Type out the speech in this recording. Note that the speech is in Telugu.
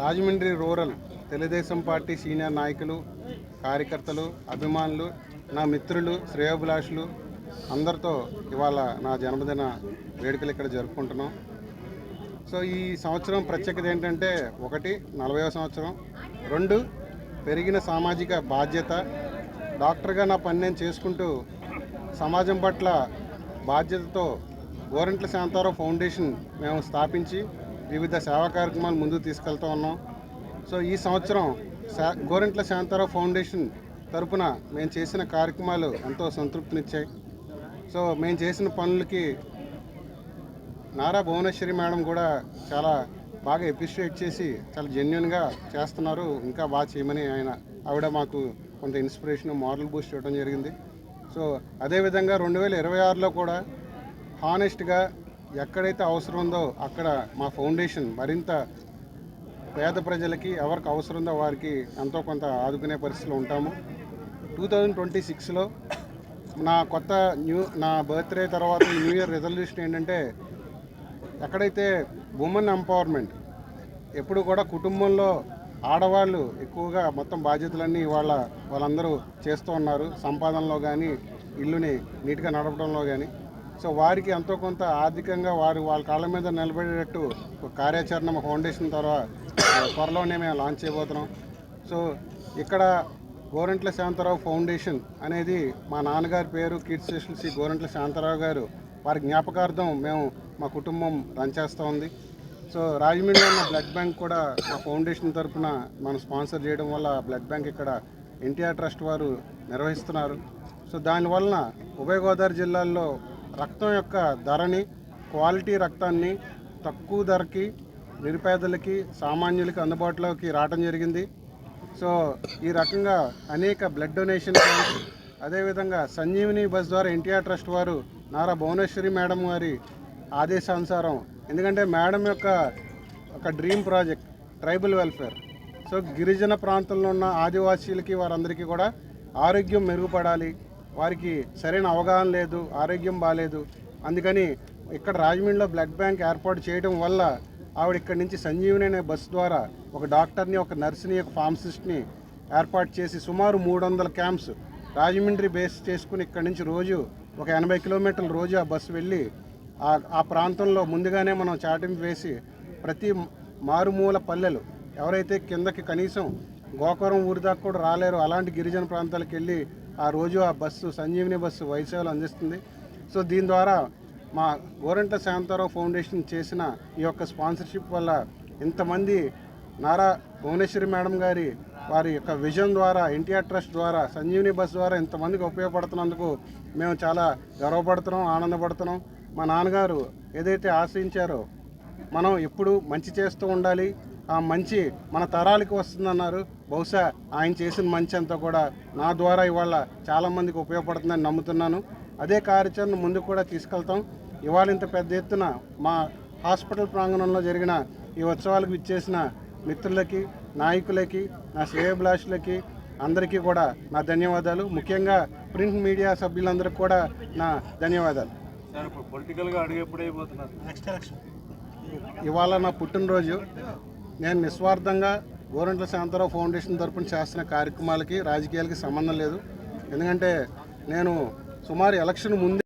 Rajahmundry rural Telugu Desam party senior నాయకులు కార్యకర్తలు అభిమానులు నా మిత్రులు శ్రేయోభిలాషులు అందరితో ఇవాళ నా జన్మదిన వేడుకలు ఇక్కడ జరుపుకుంటున్నాం. సో ఈ సంవత్సరం ప్రత్యేకత ఏంటంటే ఒకటి నలభైవ సంవత్సరం. రెండు పెరిగిన సామాజిక బాధ్యత. డాక్టర్గా నా పని నేను చేసుకుంటూ సమాజం పట్ల బాధ్యతతో గోరంట్ల శాంతారావు ఫౌండేషన్ మేము స్థాపించి వివిధ సేవా కార్యక్రమాలు ముందుకు తీసుకెళ్తూ ఉన్నాం. సో ఈ సంవత్సరం శా గోరంట్ల శాంతారావు ఫౌండేషన్ తరపున మేము చేసిన కార్యక్రమాలు ఎంతో సంతృప్తినిచ్చాయి. సో మేము చేసిన పనులకి నారా భువనేశ్వరి మేడం కూడా చాలా బాగా ఎప్రిషియేట్ చేసి చాలా జెన్యున్గా చేస్తున్నారు. ఇంకా బాగా చేయమని ఆయన ఆవిడ మాకు కొంత ఇన్స్పిరేషన్ మోడల్ బూస్ట్ ఇవ్వడం జరిగింది. సో అదేవిధంగా రెండు వేల ఇరవై ఆరులో కూడా హానెస్ట్గా ఎక్కడైతే అవసరం ఉందో అక్కడ మా ఫౌండేషన్ మరింత పేద ప్రజలకి ఎవరికి అవసరం ఉందో వారికి ఎంతో కొంత ఆదుకునే పరిస్థితిలో ఉంటాము. టూ థౌజండ్ ట్వంటీ సిక్స్లో నా కొత్త న్యూ నా బర్త్డే తర్వాత ఈ న్యూ ఇయర్ రెజల్యూషన్ ఏంటంటే ఎక్కడైతే ఉమెన్ ఎంపవర్మెంట్ ఎప్పుడు కూడా కుటుంబంలో ఆడవాళ్ళు ఎక్కువగా మొత్తం బాధ్యతలన్నీ వాళ్ళ వాళ్ళందరూ చేస్తూ ఉన్నారు. సంపాదనలో కానీ ఇల్లుని నీట్గా నడపడంలో కానీ సో వారికి ఎంతో కొంత ఆర్థికంగా వారు వాళ్ళ కాళ్ళ మీద నిలబడేటట్టు ఒక కార్యాచరణ మా ఫౌండేషన్ ద్వారా త్వరలోనే మేము లాంచ్ చేయబోతున్నాం. సో ఇక్కడ గోరంట్ల శాంతారావు ఫౌండేషన్ అనేది మా నాన్నగారి పేరు కీర్తి శ్రీ గోరంట్ల శాంతారావు గారు. వారి జ్ఞాపకార్థం మేము మా కుటుంబం రన్ చేస్తూ ఉంది. సో రాజమండ్రిలో ఉన్న బ్లడ్ బ్యాంక్ కూడా మా ఫౌండేషన్ తరఫున మనం స్పాన్సర్ చేయడం వల్ల బ్లడ్ బ్యాంక్ ఇక్కడ ఎన్టీఆర్ ట్రస్ట్ వారు నిర్వహిస్తున్నారు. సో దానివలన ఉభయ గోదావరి జిల్లాల్లో రక్తం యొక్క ధరని క్వాలిటీ రక్తాన్ని తక్కువ ధరకి నిరుపేదలకి సామాన్యులకి అందుబాటులోకి రావడం జరిగింది. సో ఈ రకంగా అనేక బ్లడ్ డొనేషన్ క్యాంప్స్ అదేవిధంగా సంజీవిని బస్ ద్వారా ఎన్టీఆర్ ట్రస్ట్ వారు నారా భువనేశ్వరి మేడం వారి ఆదేశానుసారం ఎందుకంటే మేడం యొక్క ఒక dream project tribal welfare. So గిరిజన ప్రాంతంలో ఉన్న ఆదివాసీలకి వారందరికీ కూడా ఆరోగ్యం మెరుగుపడాలి. వారికి సరైన అవగాహన లేదు ఆరోగ్యం బాగాలేదు అందుకని ఇక్కడ రాజమండ్రిలో బ్లడ్ బ్యాంక్ ఏర్పాటు చేయడం వల్ల ఆవిడ ఇక్కడ నుంచి సంజీవని అనే బస్సు ద్వారా ఒక డాక్టర్ని ఒక నర్సుని ఒక ఫార్మసిస్ట్ని ఏర్పాటు చేసి సుమారు మూడు వందల క్యాంప్స్ రాజమండ్రి బేస్ చేసుకుని ఇక్కడ నుంచి రోజు ఒక ఎనభై కిలోమీటర్ల రోజు ఆ బస్సు వెళ్ళి ఆ ఆ ప్రాంతంలో ముందుగానే మనం చాటింపు వేసి ప్రతి మారుమూల పల్లెలు ఎవరైతే కిందకి కనీసం గోకవరం ఊరి దాకా కూడా రాలేరు అలాంటి గిరిజన ప్రాంతాలకు వెళ్ళి ఆ రోజు ఆ బస్సు సంజీవిని బస్సు వైసేవలు అందిస్తుంది. సో దీని ద్వారా మా గోరంట్ల శాంతారావు ఫౌండేషన్ చేసిన ఈ యొక్క స్పాన్సర్షిప్ వల్ల ఇంతమంది నారా భువనేశ్వరి మేడం గారి వారి యొక్క విజన్ ద్వారా ఎన్టీఆర్ ట్రస్ట్ ద్వారా సంజీవిని బస్ ద్వారా ఇంతమందికి ఉపయోగపడుతున్నందుకు మేము చాలా గర్వపడుతున్నాం ఆనందపడుతున్నాం. మా నాన్నగారు ఏదైతే ఆశించారో మనం ఎప్పుడు మంచి చేస్తూ ఉండాలి. ఆ మంచి మన తరాలకి వస్తుందన్నారు. బహుశా ఆయన చేసిన మంచి అంతా కూడా నా ద్వారా ఇవాళ చాలామందికి ఉపయోగపడుతుందని నమ్ముతున్నాను. అదే కార్యాచరణ ముందుకు కూడా తీసుకెళ్తాం. ఇవాళ ఇంత పెద్ద ఎత్తున మా హాస్పిటల్ ప్రాంగణంలో జరిగిన ఈ ఉత్సవాలకు ఇచ్చేసిన మిత్రులకి నాయకులకి నా శ్రేయభిలాషులకి అందరికీ కూడా నా ధన్యవాదాలు. ముఖ్యంగా ప్రింట్ మీడియా సభ్యులందరికీ కూడా నా ధన్యవాదాలు. సార్ ఇప్పుడు పొలిటికల్గా అడుగు ఎప్పుడు అయిపోతున్నారు. నెక్స్ట్ ఎలక్షన్ ఇవాళ నా పుట్టినరోజు. నేను నిస్వార్థంగా గోరంట్ల శాంతారావు ఫౌండేషన్ తరఫున చేస్తున్న కార్యక్రమాలకి రాజకీయాలకి సంబంధం లేదు. ఎందుకంటే నేను సుమారు ఎలక్షన్ ముందే